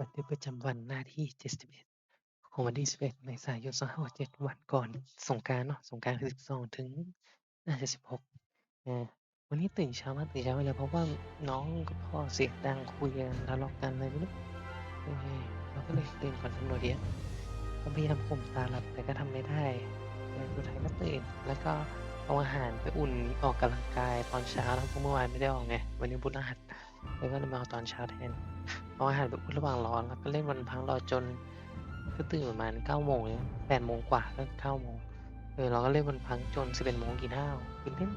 บันทึกประจำวันหน้าที่ 71 ของวันที่ 11 เมษายน2567วันก่อนสงกรานต์เนาะสงกรานต์คือ 12 ถึงน่าจะ16อาวันนี้ตื่นเช้ามาตื่นเช้ามาเลยเพราะว่าน้องกับพ่อเสียงดังคุยกันทะเลาะกันอะไรไม่รู้เออเราก็เลยตื่นก่อนกำหนดเยอะก็พยายามข่มตาหลับแต่ก็ทำไม่ได้เออสุดท้ายก็ตื่นแล้วก็เอาอาหารไปอุ่นออกกำลังกายตอนเช้าเนาะเพราะเมื่อวานไม่ได้ออกไงวันนี้พฤหัสเลยก็เลยมาเอาตอนเช้าแทน เอาอาหารไปอุ่นระหว่างรอแล้วก็เล่นวันพังรอจนก็ตื่นประมาณ9โมงเลยนะ8โมงกว่าก็9โมงเออเราก็เล่นวันพังจน11โมงกินข้าวคือเล่น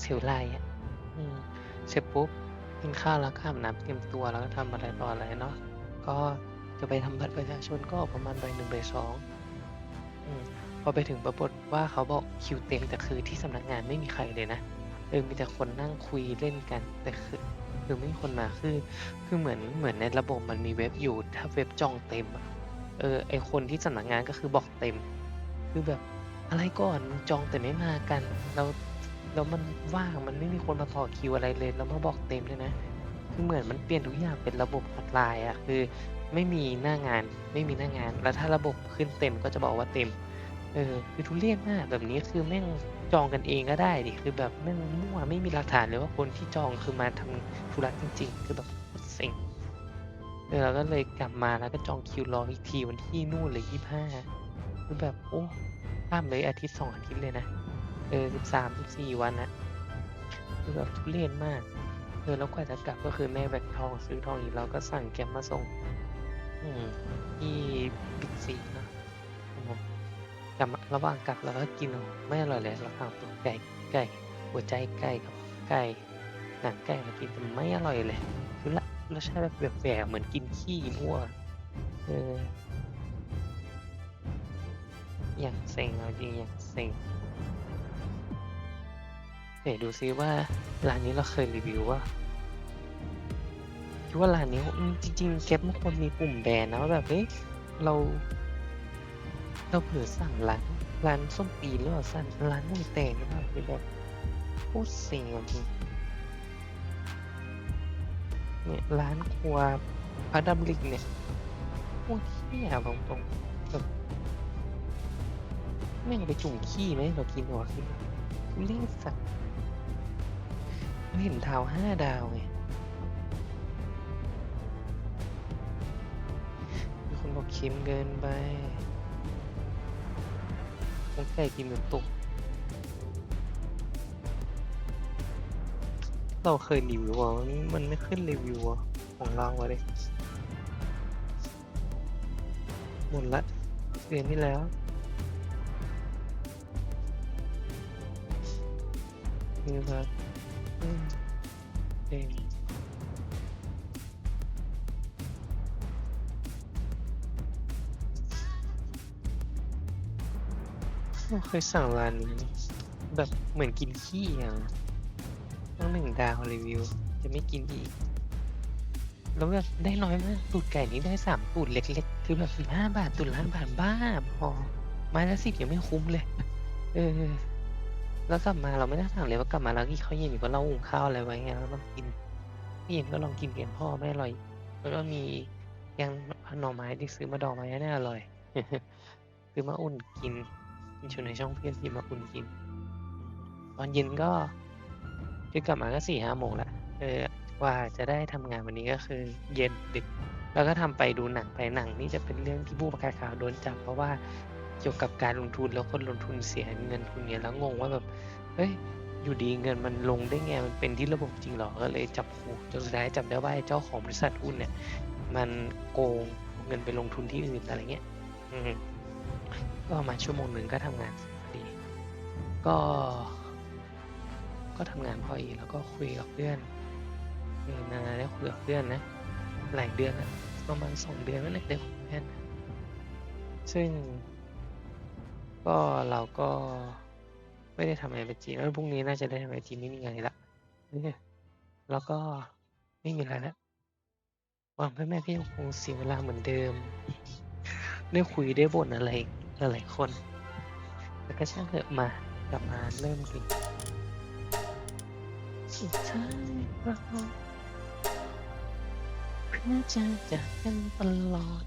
เสียเวลาอะอืมเสร็จปุ๊บกินข้าวแล้วก็อาบน้ำเตรียมตัวแล้วก็ทำอะไรต่ออะไรเนาะก็จะไปทำบัตรประชาชนก็ประมาณใบ่าย1บ่าย2อืมพอไปถึงปรากฏว่าเขาบอกคิวเต็มแต่คือที่สำนักงานไม่มีใครเลยนะเออมีแต่คนนั่งคุยเล่นกันแต่คือ คือไม่มีคนมาคือ คือเหมือนเหมือนในระบบมันมีเว็บอยู่ถ้าเว็บจองเต็มอะเออไอคนที่สำนักงานก็คือบอกเต็ม คือแบบอะไรก่อนมึงจองแต่ไม่มากันแล้วแล้วมันว่างมันไม่มีคนมาต่อคิวอะไรเลยแล้วมาบอกเต็มด้วยนะ คือเหมือนมันเปลี่ยนทุกอย่างเป็นระบบออนไลน์อะคือไม่มีหน้างานไม่มีหน้างาน แล้วถ้าระบบขึ้นเต็มก็จะบอกว่าเต็ม เออคือทุเรศมากแบบนี้คือแม่ง จองกันเองก็ได้ดิคือแบบแม่มั่วไม่มีหลักฐานเลยว่าคนที่จองคือมาทำธุระจริง ๆ คือแบบเซ็งเออเราก็เลยกลับมาแล้วก็จองคิวรออีกทีวันที่นู่นเลย25คือแบบโอ้ข้ามเลยอาทิตย์2องอาทิตย์เลยนะเออ13-14วันอะคือแบบทุเรศมากเออแล้วกว่าจะกลับก็คือแม่แบกทองซื้อทองอีกเราก็สั่ง Grab มาส่ง อืมที่บิ๊กซีนะ กลับระหว่างกลับเราก็กินอ้โฮไม่อร่อยเลยเราสั่งเป็นไก่ไก่หัวใจไก่กับไก่หนังไก่มากินแต่ไม่อร่อยเลยคือรรสชาติแบบแปลกๆเหมือนกินขี้มั่วเอออย่างเซ็งเอาจริงอย่างเซ็งไหนดูซิว่าร้านนี้เราเคยรีวิวเปล่า?คิดว่าร้านนี้จริงๆ Grab มันควรมีปุ่มแบนนะว่าแบบเฮ้ยเรา เราเผลอสั่งร้านร้านส้มตีหรือเปล่าสั่งร้านหม้ยแตกหรือเปล่าคือแบบโคตรเซ็งเอาจริงเนี่ยร้านครัวพระดำริเนี่ยโคตรเหี้ยบอกตรงแบบแม่งไปจุ่มขี้มาให้เรากินหรอวะคือทุเรศสัสมันเห็นดาว5ดาวไงมีคนบอกเค็มเกินไป หนังแก่กินแบบตก เราเคยรีวิวเปล่มันไม่ขึ้นรีวิวอะของเราอะดิหมดละเดือนที่แล้วคือแบ เราเคยสั่งร้านนี้แบบเหมือนกินขี้อะตั้ง1ดาวรีวิว จะไม่กินอีก แล้วแบบได้น้อยมากตูดไก่นี้ได้3ตูดเล็กๆ คือแบบ15บาทตูดละ5บาทบ้าบอไม้ละ10ยังไม่คุ้มเลย เออ แล้วกลับมาเราไม่ได้สั่งเลยว่ากลับมาแล้วกินข้าวเย็นอยู่ก็เราหุงข้าวอะไรไว้ไงแล้วก็กินเย็นก็ลองกินแกงพ่อไม่อร่อย แล้วก็มีแกงหน่อไม้ที่ซื้อมาดองไว้น่าอร่อย ซื้อมาอุ่นกิน อยู่ในช่องเพื่อนซื้อมาอุ่นกิน ตอนเย็นก็คือกลับมาก็4-5โมงแล้วเออกว่าจะได้ทำงานวันนี้ก็คือ เย็นดึก แล้วก็ทำไปดูหนังไปหนังนี่จะเป็นเรื่องที่ผู้ประกาศข่าวโดนจับเพราะว่าเกี่ยวกับการลงทุนแล้วคนลงทุนเสียเงินทุนเงี้ยแล้วงงว่าแบบเฮ้ยอยู่ดีเงินมันลงได้ไงมันเป็นที่ระบบจริงหรอ?ก็เลยจับขู่จนสุดท้ายจับได้ว่าเจ้าของบริษัทหุ้นเนี่ย มันโกงเอาเงินไปลงทุนที่อื่นอะไรเงี้ย อืม ก็ประมาณชั่วโมงหนึ่งก็ทำงานพอดี ก็ ก็ทำงานพออีกแล้วก็คุยกับเพื่อนนานๆได้คุยกับเพื่อนนะ หลายเดือนแล้วประมาณ2เดือนแล้วแหละได้คุยกับเพื่อนซึ่ง ก็เราก็ไม่ได้ทำอะไรเป็นจริงแล้วพรุ่งนี้น่าจะได้ทำอะไรจริงไม่มีงานอีกแล้วแล้วก็ไม่มีอะไรแล้วหวังว่าแม่พี่ยังคงเสียเวลาเหมือนเดิม ได้คุยได้บ่นอะไร หลายๆคนแต่ก็ช่างเถอะมากลับมาเริ่มกันสุดท้ายเราน่าจะจากกันตลอด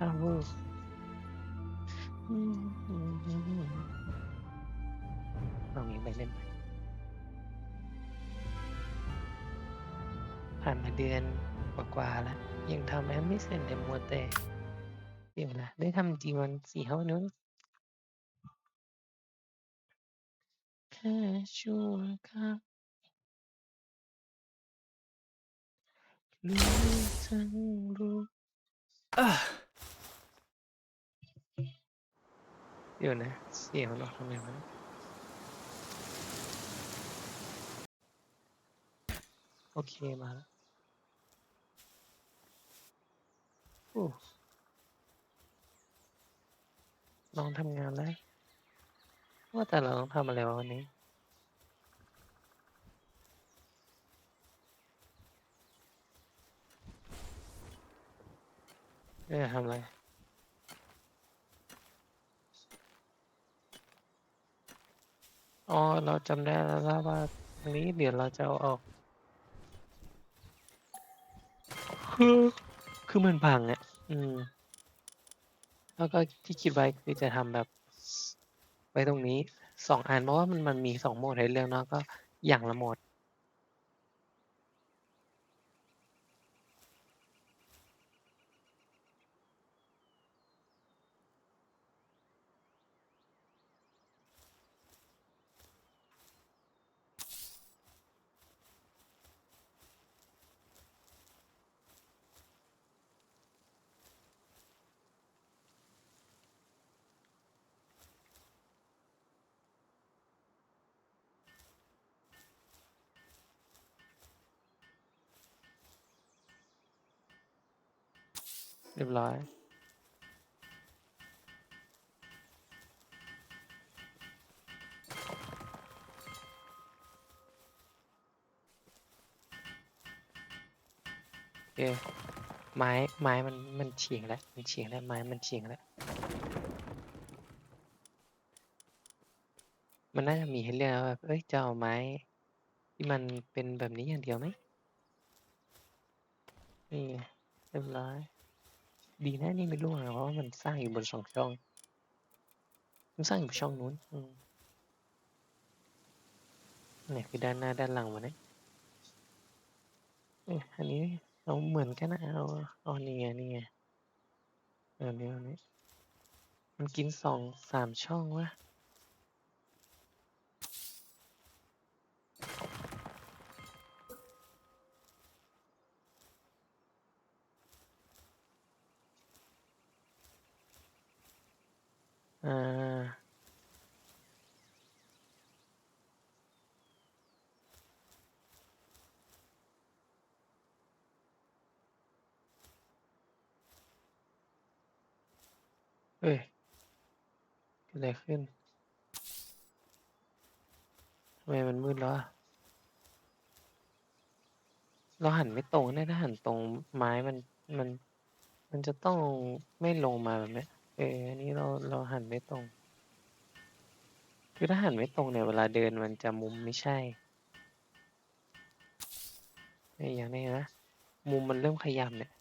อาวอืมอืมอืมอืมเอางี้ไปเล่นไปผ่านมาเดือนกว่าๆแล้ว ยังทำแอปไม่เสร็จเลยมัวแต่ เดี๋ยวนะได้ทำจริงวันสี่ห้าวนู้นแค่ชั่วครับรู้ทั้งรู้เดี๋ยวนะเสียงมันออกทำไมวะโอเคมาแล้วโอ้ น้องทำงานแล้ว ว่าแต่เราต้องทำอะไรวะวันนี้เออทำอะไร อ๋อ เราจำได้แล้วล่ะว่าตรงนี้เดี๋ยวเราจะเอาออก คือ คือมันพังอะ อืม แล้วก็ที่คิดไว้คือจะทำแบบ ไว้ตรงนี้สองอันเพราะว่ามันมันมีสองโหมดให้เลือกเนาะก็อย่างละโหมด เรียบร้อย โอเค ไม้ ไม้มัน มันเฉียงแล้ว มันเฉียงแล้ว ไม้ มันเฉียงแล้ว มันน่าจะมีให้เลือกว่าเอ้ย จะเอาไม้ ที่มันเป็นแบบนี้อย่างเดียวไหมนี่เรียบร้อย ดีนะนี่ไม่ร่วงอะเพราะว่ามันสร้างอยู่บนสองช่อง มันสร้างอยู่ช่องนู้นอืมนี่คือด้านหน้าด้านหลังมันเนี่ยอันนี้เอาเหมือนกันนะเอาเอานี่ไงนี่ไงเอานี้เอานี้มันกินสองสามช่องวะ อ่าเอ้ยเกิดอะไรขึ้นทำไมมันมืดแล้วอะเราหันไม่ตรงแน่ถ้าหันตรงไม้มันมัน มันจะต้องไม่ลงมาแบบเนี้ย เอออันนี้เราเราหันไม่ตรง คือถ้าหันไม่ตรงเนี่ยเวลาเดินมันจะมุมไม่ใช่ไอ้อย่างนี้นะ มุมมันเริ่มขยับเนี่ย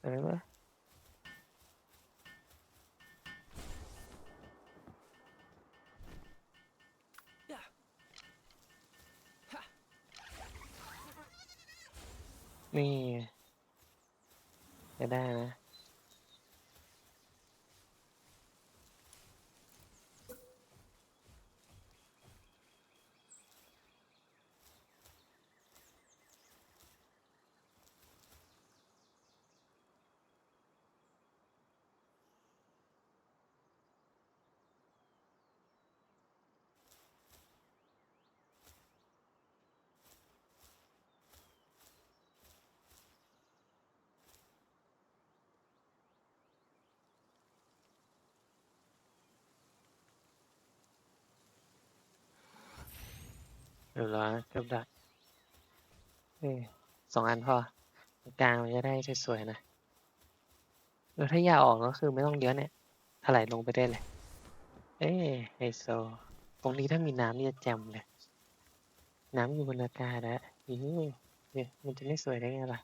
อะไรวะ นี่ไงจะได้นะ เรียบร้อยเกือบได้เอ้ยสองอันพอกลางมันจะได้สวยๆนะแล้วถ้าอยากออกก็คือไม่ต้องเลี้ยวเนี่ยถลายลงไปได้เลย เอ้ยไฮโซโปรงนี้ถ้ามีน้ำนี่จะแจ่มเลย น้ำอยู่บนอากาศอะอือเนี่ยมันจะไม่สวยได้ไงล่ะ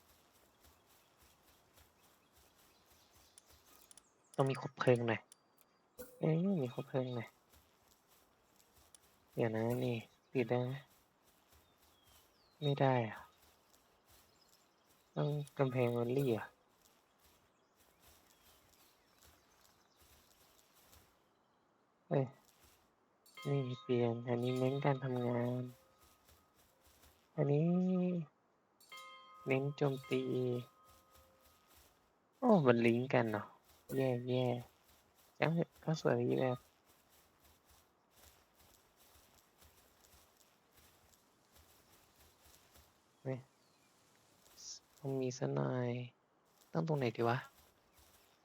ต้องมีคบเพลิงหน่อย เอ๊ะมีคบเพลิงหน่อย เดี๋ยวนะนี่ติดได้ ไม่ได้อะต้องกำแพงมันลี่อะเอ้ยนี่เปลี่ยน อันนี้เน้นการทำงาน อันนี้ เน้นโจมตี โอ้มันลิงก์กันเนาะแย่แย่จังเถอะก็สวยดีแบบ ต้องมีสักหน่อยตั้งตรงไหนดีวะ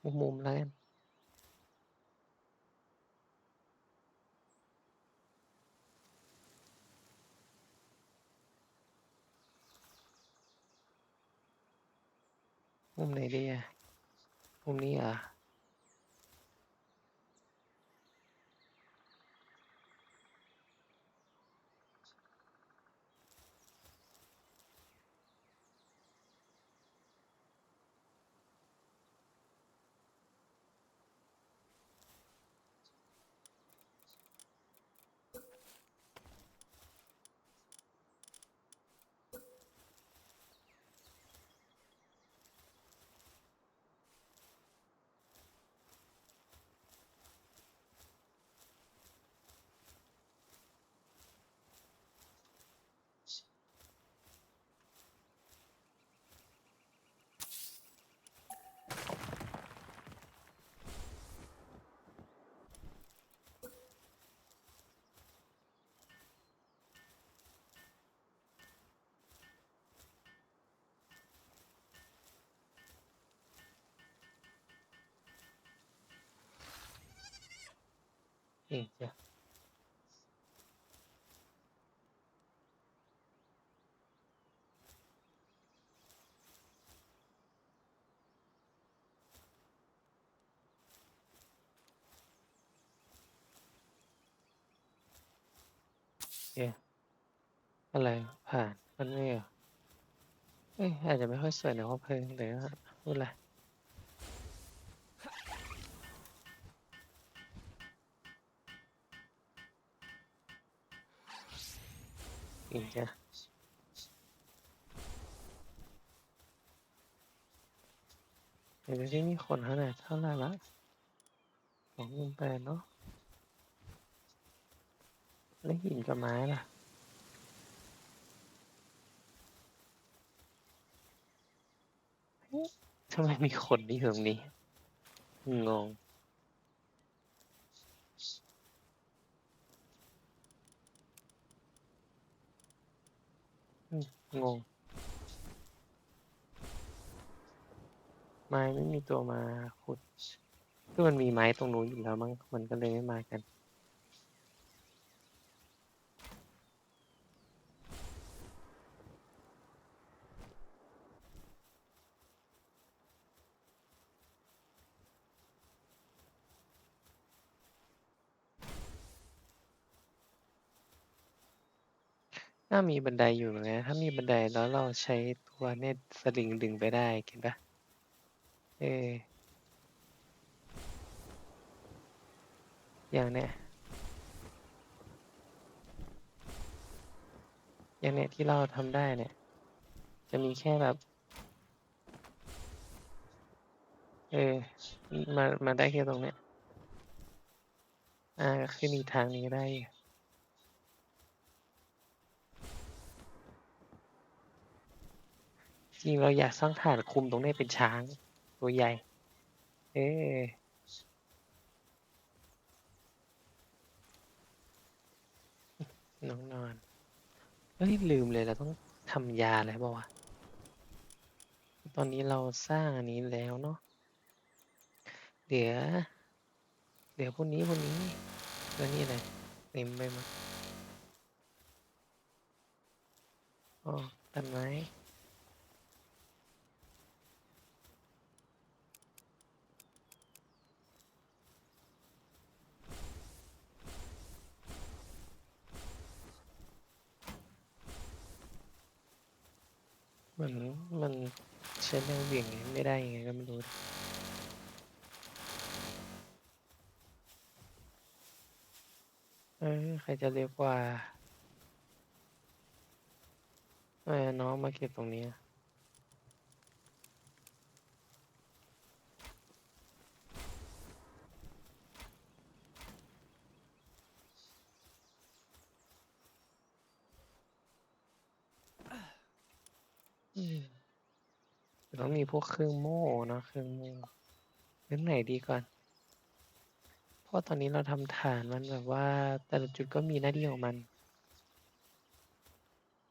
มุมมุมแล้วกันมุมไหนดีอะมุมนี้เหรอะ เองจ้ะเอ๊ะอะไรผ่านมันไม่เหรอเอ้ยอาจจะไม่ค่อยสวยในห้องเพลิงแต่ก็ไม่เป็นไร เองจ้ะเดี๋ยวที่มีคนเท่าไหร่เท่าไหร่ละสองหมื่นแปดเนาะแล้วหินกับไม้ล่ะทำไมมีคนที่อยู่ตรงนี้งง อืม งง ไม้ไม่มีตัวมาขุด คือมันมีไม้ตรงนู้นอยู่แล้วมั้ง มันก็เลยไม่มากัน น่ามีบันไดอยู่นะ ถ้ามีบันไดแล้วเราใช้ตัวเน็ตสลิงดึงไปได้เห็นปะเอออย่างเนี้ยอย่างเนี้ยที่เราทำได้เนี่ย จะมีแค่แบบ เออมามาได้แค่ตรงเนี้ยอ่าขึ้นอีกทางนี้ได้อยู่จ ริงเราอยากสร้างฐานคุมตรงนี้เป็นช้าง ตัวใหญ่ เออน้องนอน เฮ้ย ลืมเลยเราต้องทำยาอะไรบ้างวะ ตอนนี้เราสร้างอันนี้แล้วเนาะ เดี๋ยว เดี๋ยวพวกนี้พวกนี้ แล้วนี่อะไรเต็มไปหมดอ๋อต้นไม้ เหมือนมันใช้แรงเหวี่ยงไม่ได้ยังไงก็ไม่รู้เออใครจะเร็วกว่าเออน้องมาเก็บตรงนี้อะอืมเดี๋ยว ต้องมีพวกเครื่องโม่เนะเครื่องโม่เรื่องไหนดีก่อน เพราะตอนนี้เราทำฐานมันแบบว่า แต่ละจุดก็มีหน้าที่ของมัน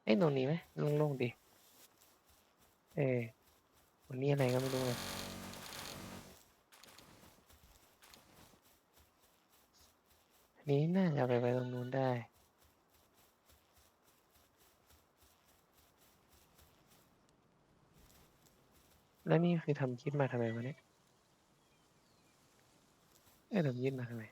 เอ้ยตรงนี้ไหมโล่งๆดิเออวันนี้อะไรก็ไม่รู้เลยนี้น่าจะไปไว้ตรงนู้นได้ แล้วนี่คือทำคิดมาทำไมวะเนี่ยเอ้ทำคิดมาทำไม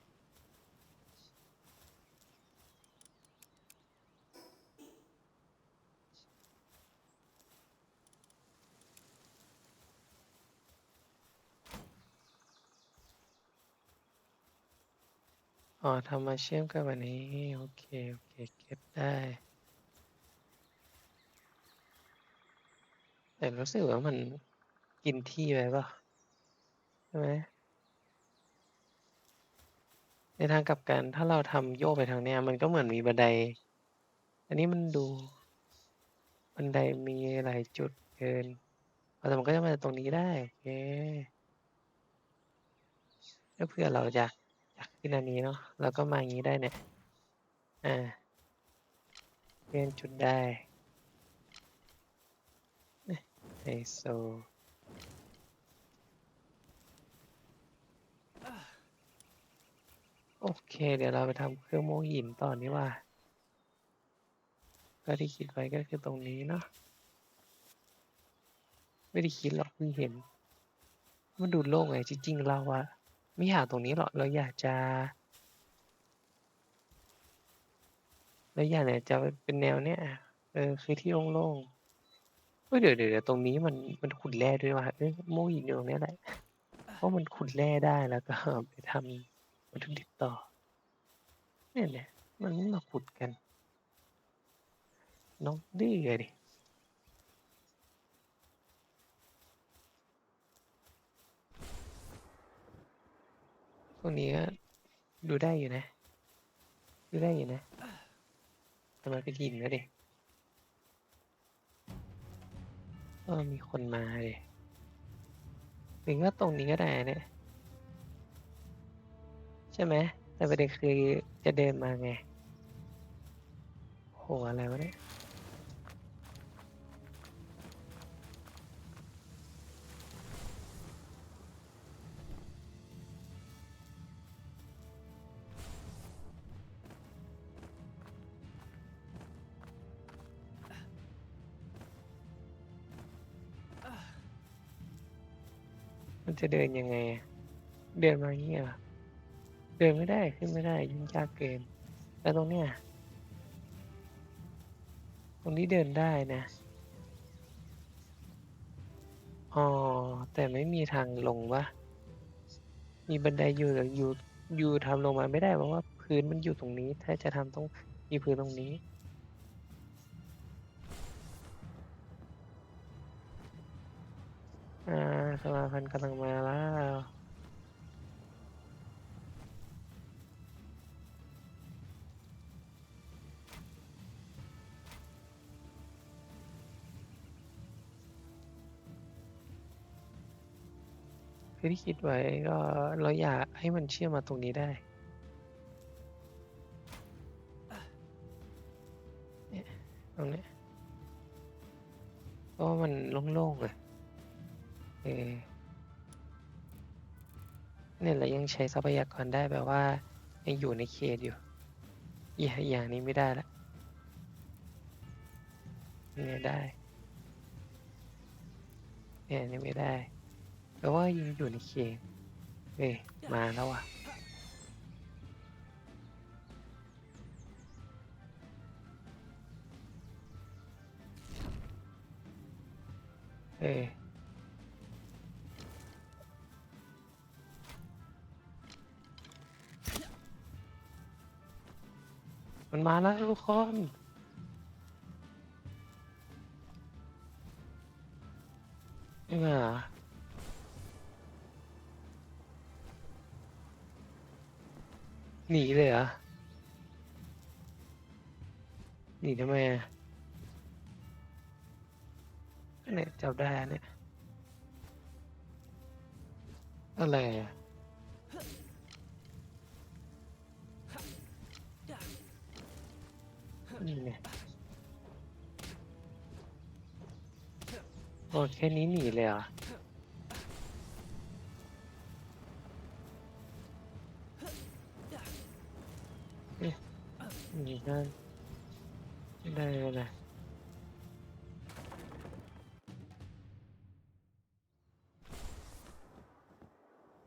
อ๋อทำมาเชื่อมกับอันนี้ โอเค โอเค เก็บได้ แต่รู้สึกว่ามัน กินที่ไปเปล่าใช่ไหมในทางกลับกันถ้าเราทำโยกไปทางเนี้ย มันก็เหมือนมีบันได อันนี้มันดู บันไดมีหลายจุดเกินเอาแต่มันก็จะมาจากตรงนี้ได้โอเคก็เพื่อเราจะอยากขึ้นอันนี้เนาะเราก็มาอย่างนี้ได้เนี่ยอ่าเปลี่ยนจุดได้ไฮโซ โอ เค เดี๋ยวเราไปทำเครื่องโม่หินต่อนี่ว่า ก็ที่คิดไว้ก็คือตรงนี้เนาะ ไม่ได้คิดหรอกเพิ่งเห็น มันดูโล่งไงจริงๆเราอะไม่อยากตรงนี้หรอก เราอยากจะเราอยากเนี่ยจะเป็นแนวเนี้ย เออ คือที่โล่งๆเฮ้ยเดี๋ยวเดี๋ยวตรงนี้มันมันขุดแร่ด้วยว่ะเอ้ยโม่หินอยู่ตรงเนี้ยแหละ เพราะมันขุดแร่ได้แล้วก็ไปทำวัตถุดิบต่อ นี่ยแหละ มันไม่มาขุดกัน น้องดื้ออะดิตรงนี้ก็ดูได้อยู่นะ ดูได้อยู่นะ แต่มันเป็นหินนะเด็ก็มีคนมาเลยหรือว่าตรงนี้ก็ได้เนี่ย ใช่ไหม แต่ประเด็นคือจะเดินมาไง โห อะไรวะเนี่ย มันจะเดินยังไงอะเดินมาอย่างนี้เหรอ เดินไม่ได้ขึ้นไม่ได้ยุ่งยากเกินแล้วตรงเนี้ยตรงนี้เดินได้นะอ๋อแต่ไม่มีทางลงวะมีบันไดอยู่แต่อยู่อยู่ทำลงมาไม่ได้เพราะว่าพื้นมันอยู่ตรงนี้ ถ้าจะทำต้องมีพื้นตรงนี้อ่าสมาพันธ์กำลังมาแล้ว ที่คิดไว้ก็เราอยากให้มันเชื่อมมาตรงนี้ได้เนี่ยตรงเนี้ยเพราะว่ามันโล่งๆอะเออเนี่ยเรายังใช้ทรัพยากรได้แบบว่า ยังอยู่ในเขตอยู่อีกอย่างนี้ไม่ได้ละเนี่ยได้เนี่ยนี่ไม่ได้ แปลว่ายังอยู่ในเขตเอ้ยมาแล้วอะเอมันมาแล้วทุกคนไม่มา หนีเลยเหรอ หนีทำไมอะเนี่ยจับได้อะเนี่ย อะไรอะนี่ไงโอ้แค่นี้หนีเลยเหรอ นีได้ไม่ได้ไม่ได้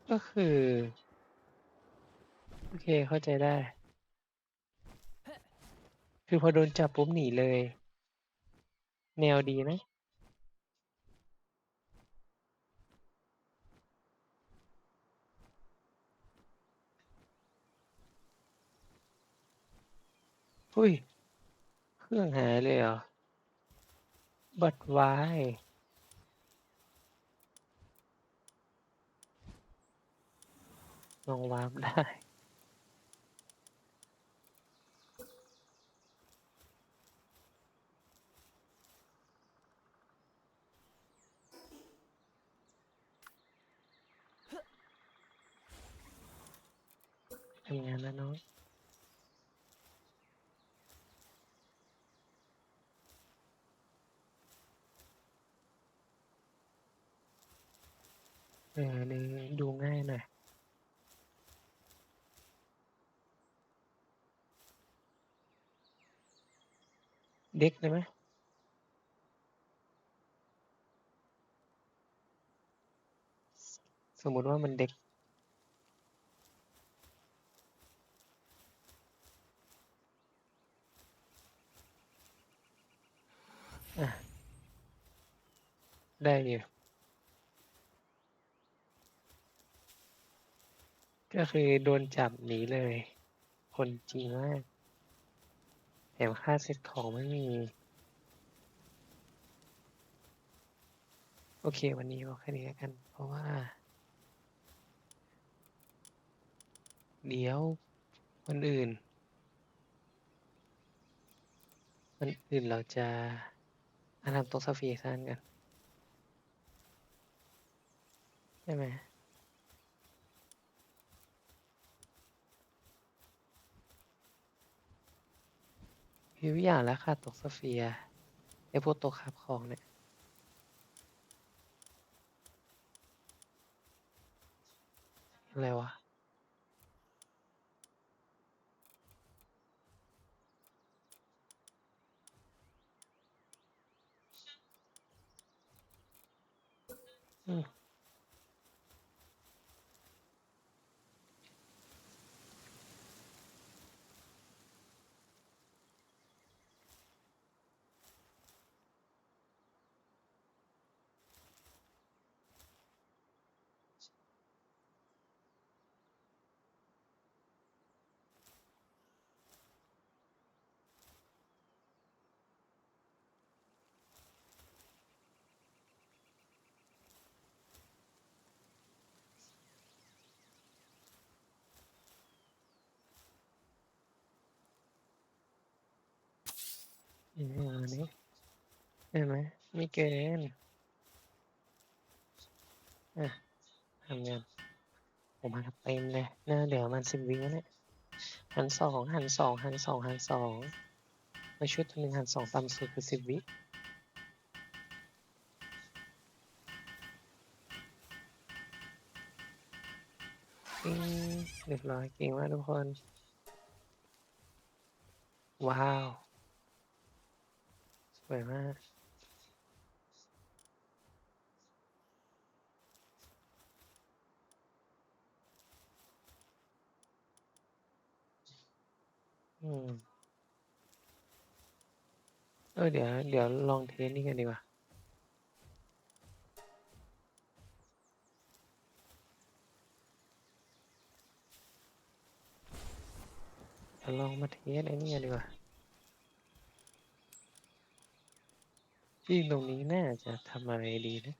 ก็คือ โอเคเข้าใจได้ คือพอโดนจับปุ๊บหนีเลย แนวดีนะ อุ้ย เครื่องหายเลยเหรอ บัตรวายลองวาร์ปได้ ทำงานแล้วน้อง ออนี่ดูง่ายหน่อยเด็กได้ไหมสมมุติว่ามันเด็กอะได้อยู่ ก็คือโดนจับหนีเลย คนจริงมากแถมค่าเซ็ตของไม่มี โอเค วันนี้เอาแค่นี้กัน เพราะว่า เดี๋ยววันอื่นวันอื่นเราจะมาทำต๊ะสฟีซันกัน ใช่ไหม มีทุกอย่างแล้วค่ะต๊ะสเฟียร์ไอพวกต๊ะคาบของเนี่ย อะไรวะ อืม อืมนนี้เห็นไหมไม่เกินอะทำงานผมมาเต็มเลยน้าเหลือประมันสิบวิแล้วเนี่ยหันสองหันสองหันสองหันสองมาชุดหนึ่งหันสองต่ำสุดคือสิบวิปิ้งเรียบร้อยเก่งมากทุกคน ว้าว สวยมาก อืม เออเดี๋ยว เดี๋ยวลองเทสนี่กันดีกว่า ลองมาเทสไอ้นี่กันดีกว่า ที่ตรงนี้น่าจะทำอะไรดีนะ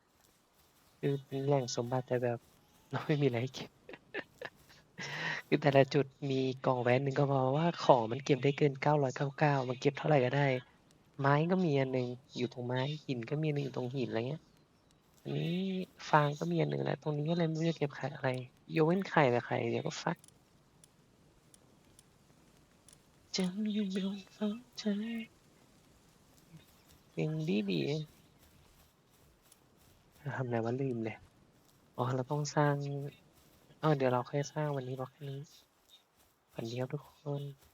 คือเป็นแหล่งสมบัติแต่แบบเราไม่มีอะไรเก็บ คือแต่ละจุดมีกล่องแหวนหนึ่งก็พราะว่าของมันเก็บได้เกิน999มันเก็บเท่าไหร่ก็ได้ ไม้ก็มีอันหนึ่งอยู่ตรงไม้หินก็มีอันหนึ่งอยู่ตรงหินอะไรเงี้ย อันนี้ฟางก็มีอันหนึ่งแล้วตรงนี้ก็เลยไม่รู้จะเก็บไข่อะไรโยเว้นไข่แต่ไข่เดี๋ยวก็ฟักจำอยู่บนฟ้าใจ เพลงดีดีทำอะไรวะลืมเลย อ๋อ เราต้องสร้างเออเดี๋ยวเราค่อยสร้างวันนี้บอกนี้ฝันดีครับทุกคน